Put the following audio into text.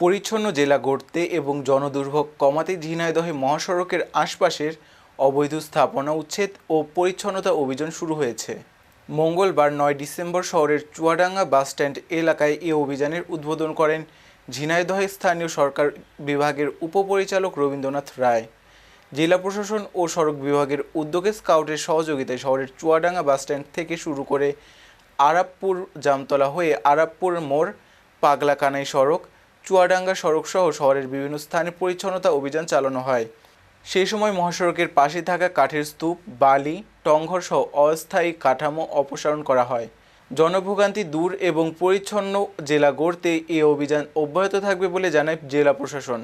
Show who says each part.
Speaker 1: পরিচ্ছন্ন জেলা গড়তে এবং জনদুর্ভোগ কমাতে ঝিনাইদহে মহাসড়কের আশপাশের অবৈধ স্থাপনা উচ্ছেদ ও পরিচ্ছন্নতা অভিযান শুরু হয়েছে। মঙ্গলবার নয় ডিসেম্বর শহরের চুয়াডাঙ্গা বাসস্ট্যান্ড এলাকায় এ অভিযানের উদ্বোধন করেন ঝিনাইদহে স্থানীয় সরকার বিভাগের উপপরিচালক রবীন্দ্রনাথ রায়। জেলা প্রশাসন ও সড়ক বিভাগের উদ্যোগে স্কাউটের সহযোগিতায় শহরের চুয়াডাঙ্গা বাসস্ট্যান্ড থেকে শুরু করে আরাপপুর, জামতলা হয়ে আরাপপুর মোড়, পাগলাকানাই সড়ক চুয়াডাঙ্গা সড়ক সহ শহরের বিভিন্ন স্থানে পরিচ্ছন্নতা অভিযান চালানো হয়। সেই সময় মহাসড়কের পাশে থাকা কাঠের স্তূপ, বালি, টংঘর সহ অস্থায়ী কাঠামো অপসারণ করা হয়। জনভোগান্তি দূর এবং পরিচ্ছন্ন জেলা গড়তে এই অভিযান অব্যাহত থাকবে বলে জানায় জেলা প্রশাসন।